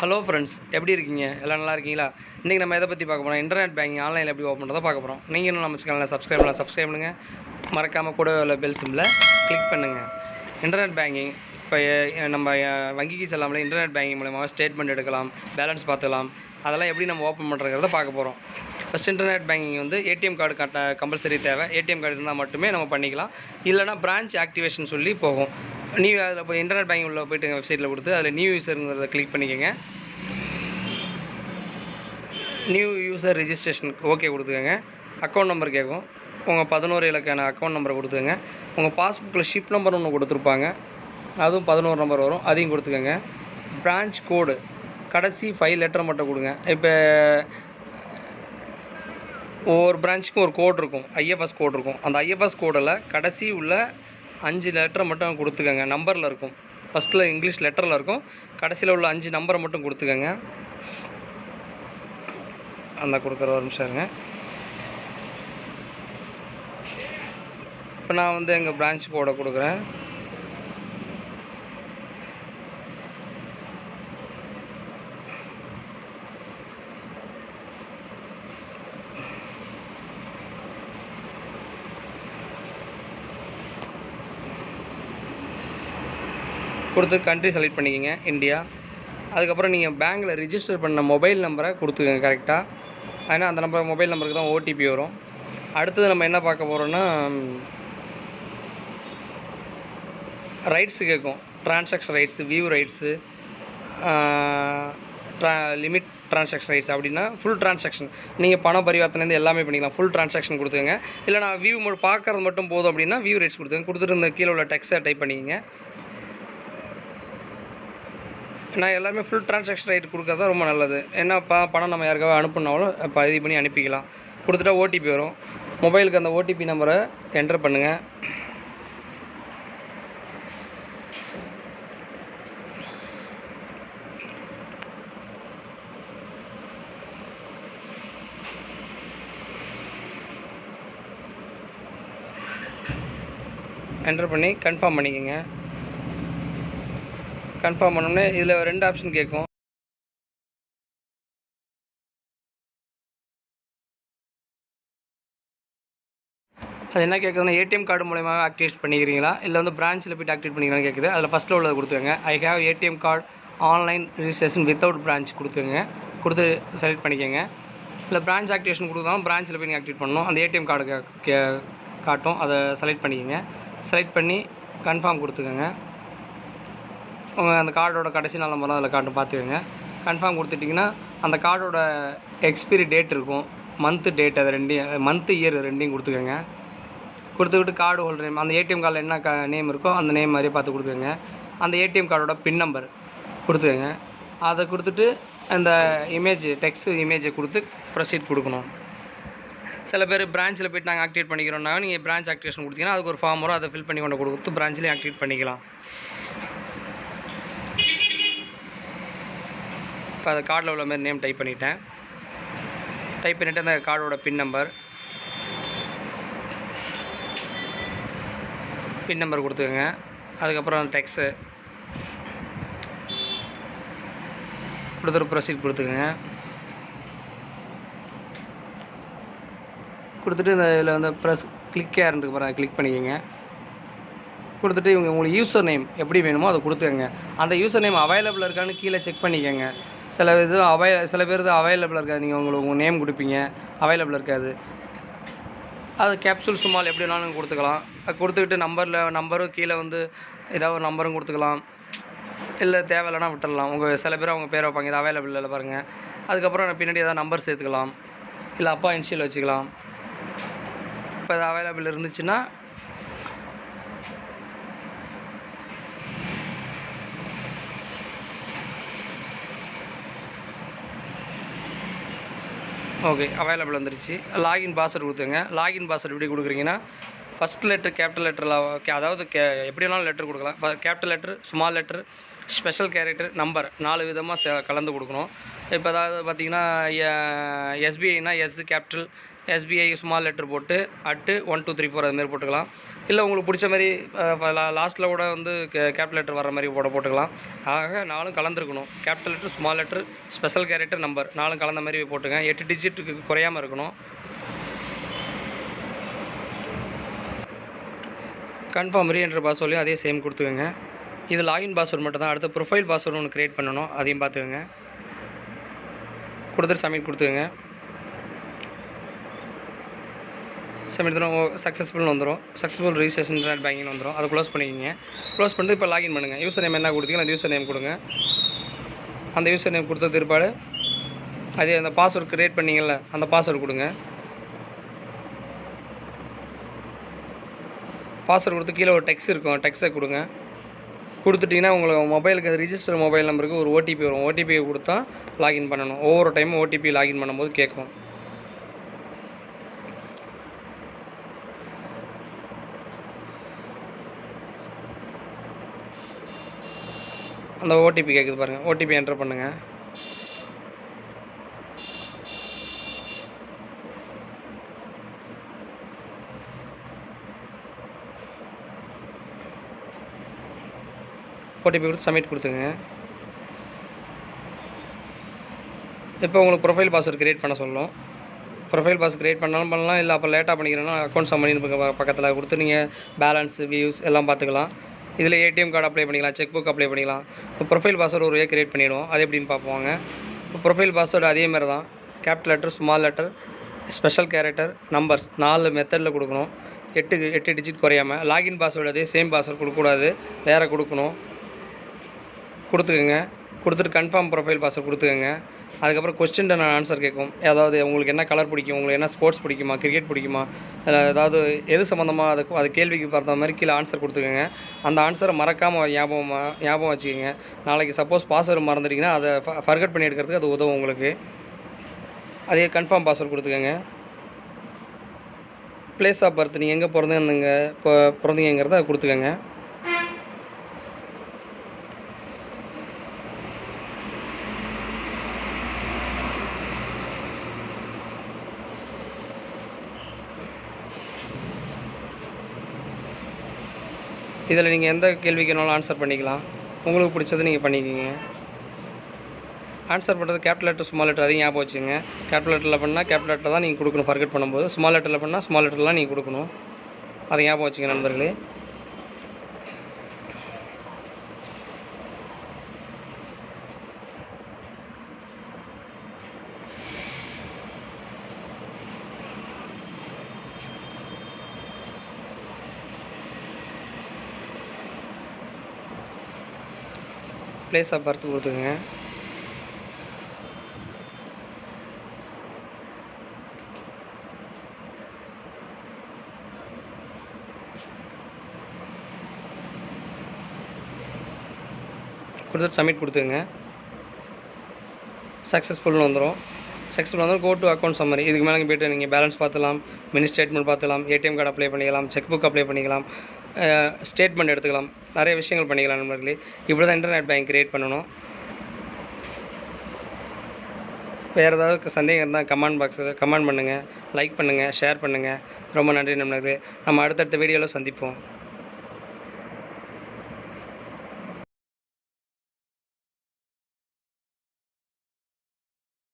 Hello friends எப்படி இருக்கீங்க? எல்லாம் நல்லா இருக்கீங்களா? இன்றைக்கி நம்ம எதை பற்றி பார்க்க போகிறோம் இன்டர்நெட் பேங்கிங் ஆன்லைனில் எப்படி ஓப்பன் பண்ணுறதை பார்க்க போகிறோம் நீங்களும் நம்ம சேனலில் சப்ஸ்கிரைப் பண்ணலாம் சப்ஸ்கிரைப் பண்ணுங்கள் மறக்காமல் கூட உள்ள பெல் சிம்பில் கிளிக் பண்ணுங்கள் இன்டர்நெட் பேங்கிங் இப்போ நம்ம வங்கிக்கு செல்லாமலே இன்டர்நெட் பேங்கிங் மூலமாக ஸ்டேட்மெண்ட் எடுக்கலாம் பேலன்ஸ் பார்த்துக்கலாம். அதெல்லாம் எப்படி நம்ம ஓப்பன் பண்ணுறங்கிறத பார்க்க போகிறோம் ஃபஸ்ட் இன்டர்நெட் பேங்கிங் வந்து ஏடிஎம் கார்டு கட்ட கம்பல்சரி தேவை. ஏடிஎம் கார்டு இருந்தால் மட்டுமே நம்ம பண்ணிக்கலாம். இல்லைனா பிரான்ச் ஆக்டிவேஷன் சொல்லி போகும். நியூ அதில் போய் இன்டர்நெட் பேங்கிங் உள்ள போயிட்டு வெப்சைட்டில் கொடுத்து அதில் நியூ யூசருங்கிறத கிளிக் பண்ணிக்கோங்க. நியூ யூசர் ரிஜிஸ்ட்ரேஷனுக்கு ஓகே கொடுத்துக்கோங்க. அக்கௌண்ட் நம்பர் கேட்கும் உங்கள் பதினோரு இலக்கான அக்கௌண்ட் நம்பரை கொடுத்துக்கோங்க. உங்கள் பாஸ்புக்கில் ஷிப் நம்பர் ஒன்று கொடுத்துருப்பாங்க. அதுவும் பதினோரு நம்பர் வரும். அதையும் கொடுத்துக்கோங்க. பிரான்ச் கோடு கடைசி ஃபைவ் லெட்டர் மட்டும் கொடுங்க. இப்போ ஒவ்வொரு பிரான்ச்சுக்கும் ஒரு கோட் இருக்கும். ஐஎஃப்எஸ் கோட் இருக்கும். அந்த ஐஎஃப்எஸ் கோடில் கடைசி உள்ள அஞ்சு லெட்டரை மட்டும் கொடுத்துக்கோங்க. நம்பரில் இருக்கும். ஃபஸ்ட்டில் இங்கிலீஷ் லெட்டரில் இருக்கும். கடைசியில் உள்ள அஞ்சு நம்பரை மட்டும் கொடுத்துக்கோங்க. அந்த கொடுக்குற ஒரு நிமிஷம் இருங்க. இப்போ நான் வந்து எங்கள் பிரான்ச் கோடை கொடுக்குறேன். கொடுத்து கண்ட்ரி செலக்ட் பண்ணிக்கோங்க இந்தியா அதுக்கப்புறம் நீங்கள் பேங்க்கில் ரிஜிஸ்டர் பண்ண மொபைல் நம்பரை கொடுத்துக்கோங்க கரெக்டாக ஏன்னா அந்த நம்பர் மொபைல் நம்பருக்கு தான் ஓடிபி வரும். அடுத்தது நம்ம என்ன பார்க்க போகிறோன்னா ரைட்ஸு கேட்கும். Transaction rights view rights limit transaction rights அப்படின்னா ஃபுல் ட்ரான்சாக்ஷன் நீங்கள் பண பரிவர்த்தனை எல்லாமே பண்ணிக்கலாம். ஃபுல் ட்ரான்சாக்ஷன் கொடுத்துங்க இல்லை நான் வியூ மட்டும் பார்க்கறது மட்டும் போதும் அப்படின்னா வியூ ரைட்ஸ் கொடுத்துங்க கொடுத்துட்டு இந்த கீழே உள்ள டெக்ஸ்ட்டை டைப் பண்ணிக்கங்க. நான் எல்லாருமே ஃபுல் ட்ரான்சாக்ஷன் ரைட் கொடுக்கறது தான் ரொம்ப நல்லது. ஏன்னா பணம் நம்ம யாருக்காவது அனுப்புனாலும் இப்போ இது பண்ணி அனுப்பிக்கலாம். கொடுத்துட்டா ஓடிபி வரும். மொபைலுக்கு அந்த ஓடிபி நம்பரை என்டர் பண்ணுங்கள் என்டர் பண்ணி கன்ஃபார்ம் பண்ணிக்கோங்க. கன்ஃபார்ம் பண்ணோம்னே இதில் ரெண்டு ஆப்ஷன் கேட்கும் அது என்ன கேட்குதுன்னா ஏடிஎம் கார்டு மூலயமா ஆக்டிவேட் பண்ணிக்கிறீங்களா? இல்லை வந்து பிரான்ச்சில் போய்ட்டு ஆக்டிவேட் பண்ணிக்கிறான்னு கேட்குது அதில் ஃபஸ்ட்டில் உள்ளது கொடுத்துருங்க I have ATM card online registration without branch கொடுத்துங்க கொடுத்து செலக்ட் பண்ணிக்கோங்க. இல்லை பிரான்ச் ஆக்டிவேஷன் கொடுத்தாலும் பிரான்ச்சில் போய் நீங்கள் ஆக்டிவேட் பண்ணணும். அந்த ஏடிஎம் கார்டு கே காட்டும். அதை செலக்ட் பண்ணிக்கோங்க. செலக்ட் பண்ணி கன்ஃபார்ம் கொடுத்துக்கோங்க. உங்கள் அந்த கார்டோட கடைசி நாள் நம்பர் அதில் காட்டும் பார்த்துக்கோங்க கன்ஃபார்ம் கொடுத்துட்டிங்கன்னா அந்த கார்டோட எக்ஸ்பிரி டேட் இருக்கும். மந்த்து டேட் அது ரெண்டையும் மந்த்து இயர் ரெண்டையும் கொடுத்துக்கோங்க. கொடுத்துக்கிட்டு கார்டு ஹோல்டர் நேம் அந்த ஏடிஎம் கார்டில் என்ன க நேம் இருக்கோ அந்த நேம் மாதிரியே பார்த்து கொடுத்துக்கோங்க. அந்த ஏடிஎம் கார்டோட பின் நம்பர் கொடுத்துக்கோங்க. அதை கொடுத்துட்டு அந்த இமேஜ் டெக்ஸ்ட் இமேஜை கொடுத்து ப்ரொசீட் கொடுக்கணும். சில பேர் பிரான்ச்சில் போய்ட்டு நாங்கள் ஆக்டிவேட் பண்ணிக்கிறோம்னா நீங்கள் பிரான்ச் ஆக்டிவேஷன் கொடுத்தீங்கன்னா அதுக்கு ஒரு ஃபார்ம் வரும். அதை ஃபில் பண்ணி கொண்டு கொடுத்து பிரான்ச்லேயும் ஆக்டிவேட் பண்ணிக்கலாம். அந்த கார்டில் உள்ள மாதிரி நேம் டைப் பண்ணிட்டேன். டைப் பண்ணிவிட்டு அந்த கார்டோட பின் நம்பர் பின் நம்பர் கொடுத்துக்கோங்க. அதுக்கப்புறம் டெக்ஸு கொடுத்துட்டு ப்ரொசீட் கொடுத்துக்கோங்க. கொடுத்துட்டு இந்த இதில் வந்து ப்ரெஸ் கிளிக் யாருன்னு பாருங்க கிளிக் பண்ணிக்கோங்க. கொடுத்துட்டு இவங்க உங்களுக்கு யூசர் நேம் எப்படி வேணுமோ அதை கொடுத்துக்கோங்க. அந்த யூசர் நேம் அவைலபிள் இருக்கான்னு கீழே செக் பண்ணிக்கோங்க. சில இது அவை சில பேர் இது அவைலபிள் இருக்காது. நீங்கள் உங்களுக்கு உங்கள் நேம் கொடுப்பீங்க. அவைலபிள் இருக்காது. அது கேப்சூல் சும்மால் எப்படி வேணாலும் கொடுத்துக்கலாம். கொடுத்துக்கிட்டு நம்பரில் நம்பரும் கீழே வந்து ஏதாவது ஒரு நம்பரும் கொடுத்துக்கலாம். இல்லை தேவையில்லைனா விட்டுடலாம். உங்கள் சில பேர் அவங்க பேரை வைப்பாங்க. இது அவைலபிள் இல்லை பாருங்கள் அதுக்கப்புறம் பின்னாடி ஏதாவது நம்பர் சேர்த்துக்கலாம். இல்லை அப்பா இன்ஷியல் வச்சுக்கலாம். இப்போ அது அவைலபிள் இருந்துச்சுன்னா ஓகே அவைலபிள் வந்துருச்சு. லாகின் பாஸ்வேர்டு கொடுத்துங்க லாகின் பாஸ்வேர்டு எப்படி கொடுக்குறீங்கன்னா ஃபஸ்ட் லெட்ரு கேபிட்டல் லெட்டரில் அதாவது கே எப்படி வேணாலும் லெட்ரு கொடுக்கலாம். Capital letter small letter special character number நாலு விதமாக சே கலந்து கொடுக்கணும். இப்போ அதாவது பார்த்தீங்கன்னா எஸ்பிஐனா S capital SBI small letter போட்டு at one two three four அதுமாரி போட்டுக்கலாம். இல்லை உங்களுக்கு பிடிச்ச மாதிரி லாஸ்ட்டில் கூட வந்து கேபிட்டல் லெட்டர் வர மாதிரி போட போட்டுக்கலாம். ஆக நாலும் கலந்துருக்கணும். Capital letter small letter special character number நாலும் கலந்த மாதிரி போட்டுங்க எட்டு டிஜிட்டுக்கு குறையாமல் இருக்கணும். கன்ஃபார்ம் ரீஎன்ட்ரு பாஸ்வேர்ட்லையும் அதே சேம் கொடுத்துக்கோங்க. இது லாகின் பாஸ்வேர்டு மட்டும் தான் அடுத்து ப்ரொஃபைல் பாஸ்வேர்டு ஒன்று க்ரியேட் பண்ணணும். அதையும் பார்த்துக்கோங்க. கொடுத்துட்டு சப்மிட் கொடுத்துக்கோங்க. சப்மிட் தரும் சக்ஸஸ்ஃபுல்னு வந்துடும் சக்ஸஸ்ஃபுல் ரிஜிஸ்ட்ரேஷன் இன்டர்நெட் பேங்கிங் வந்துடும் அதை க்ளோஸ் பண்ணிக்கிங்க. க்ளோஸ் பண்ணிட்டு இப்போ லாகின் பண்ணுங்கள் யூசர் நேம் என்ன கொடுத்தீங்க அந்த யூசர் நேம் கொடுங்க. அந்த யூசர் நேம் கொடுத்த பிற்பாடு அதே அந்த பாஸ்வேர்ட் க்ரியேட் பண்ணீங்கல்ல அந்த பாஸ்வேர்டு கொடுங்க. பாஸ்வேர்டு கொடுத்து கீழே ஒரு டெக்ஸ்ட் இருக்கும். டெக்ஸை கொடுங்க. கொடுத்துட்டிங்கன்னா உங்களுக்கு மொபைலுக்கு ரிஜிஸ்டர் மொபைல் நம்பருக்கு ஒரு ஓடிபி வரும். ஓடிபி கொடுத்தா லாகின் பண்ணணும். ஒவ்வொரு டைமும் ஓடிபி லாகின் பண்ணும்போது கேட்கும். அந்த ஓடிபி கேட்குது பாருங்கள் ஓடிபி என்டர் பண்ணுங்கள் ஓடிபி கொடுத்து சப்மிட் கொடுத்துங்க. இப்போ உங்களுக்கு ப்ரொஃபைல் பாஸ்வேர்டு க்ரியேட் பண்ண சொல்லும் ப்ரொஃபைல் பாஸ் க்ரியேட் பண்ணாலும் பண்ணலாம் இல்லை அப்போ லேட்டாக பண்ணிக்கிறேன்னா அக்கௌண்ட் சம்மனின்னு பக்கத்தில் கொடுத்து நீங்கள் பேலன்ஸ் வியூஸ் எல்லாம் பார்த்துக்கலாம். இதில் ஏடிஎம் கார்டு அப்ளை பண்ணிக்கலாம் செக் புக் அப்ளை பண்ணிக்கலாம். இப்போ ப்ரொஃபைல் பாஸ்வேர்டு ஒரு கிரியேட் பண்ணிவிடுவோம் அது எப்படின்னு பார்ப்போங்க இப்போ ப்ரொஃபைல் பாஸ்வேர்டு அதே மாதிரி தான். Capital letter small letter special character numbers நாலு மெத்தடில் கொடுக்கணும். எட்டு எட்டு டிஜிட் குறையாமல் லாகின் பாஸ்வேர்டு அதே சேம் பாஸ்வேர்டு கொடுக்கக்கூடாது. வேறு கொடுக்கணும். கொடுத்துக்கோங்க. கொடுத்துட்டு கன்ஃபார்ம் ப்ரொஃபைல் பாஸ்வேர்டு கொடுத்துக்கோங்க. அதுக்கப்புறம் கொஸ்டின் நான் ஆன்சர் கேட்கும். அதாவது உங்களுக்கு என்ன கலர் பிடிக்கும்? உங்களுக்கு என்ன ஸ்போர்ட்ஸ் பிடிக்குமா? கிரிக்கெட் பிடிக்குமா? இல்லை ஏதாவது எது சம்மந்தமாக அது அது கேள்விக்கு பார்த்த மாதிரி கீழே ஆன்சர் கொடுத்துக்கோங்க. அந்த ஆன்சரை மறக்காமல் ஞாபகம் ஞாபகம் வச்சுக்கோங்க. நாளைக்கு சப்போஸ் பாஸ்வேர்டு மறந்துட்டீங்கன்னா அதை ஃபர்கட் பண்ணி எடுக்கிறதுக்கு அது உதவும் உங்களுக்கு. அதே கன்ஃபார்ம் பாஸ்வேர்டு கொடுத்துக்கோங்க. பிளேஸ் ஆஃப் பர்த் நீங்கள் எங்கே பிறந்தீங்க இப்போ பிறந்தீங்கிறத கொடுத்துக்கோங்க. இதில் நீங்கள் எந்த கேள்விக்குனாலும் ஆன்சர் பண்ணிக்கலாம். உங்களுக்கு பிடிச்சது நீங்கள் பண்ணிக்கிங்க. ஆன்சர் பண்ணுறது கேபிட்டல் லெட்டர் ஸ்மால் லெட்டர் அதையும் ஞாபகம் வச்சுங்க கேபிட்டல் லெட்டரில் பண்ணால் கேபிட்டல் லெட்டர் தான் நீங்கள் கொடுக்கணும். ஃபர்கெட் பண்ணும்போது ஸ்மால் லெட்டரில் பண்ணால் ஸ்மால் லெட்டர்லாம் நீங்கள் கொடுக்கணும். அதை ஞாபகம் வச்சுங்க நண்பர்களே. பிளேஸாக பார்த்து கொடுத்துங்க. கொடுத்துட்டு சப்மிட் கொடுத்துங்க சக்ஸஸ்ஃபுல்னு வந்துடும் சக்ஸஸ்ஃபுல் வந்து கோ டு அக்கௌண்ட் சம்மரி இதுக்கு மேலே போய்ட்டு நீங்கள் பேலன்ஸ் பார்த்துக்கலாம் மினி ஸ்டேட்மெண்ட் பார்த்துக்கலாம் ஏடிஎம் கார்டு அப்ளை பண்ணிக்கலாம் செக் புக் அப்ளை பண்ணிக்கலாம் ஸ்டேட்மெண்ட் எடுத்துக்கலாம். நிறைய விஷயங்கள் பண்ணிக்கலாம் நண்பர்களே. இப்படி தான் இன்டர்நெட் பேங்க் கிரியேட் பண்ணணும். வேறு ஏதாவது சந்தேகம் இருந்தால் கமெண்ட் பாக்ஸில் கமெண்ட் பண்ணுங்கள் லைக் பண்ணுங்கள் ஷேர் பண்ணுங்கள் ரொம்ப நன்றி நண்பர்களே. நம்ம அடுத்தடுத்த வீடியோவில் சந்திப்போம்.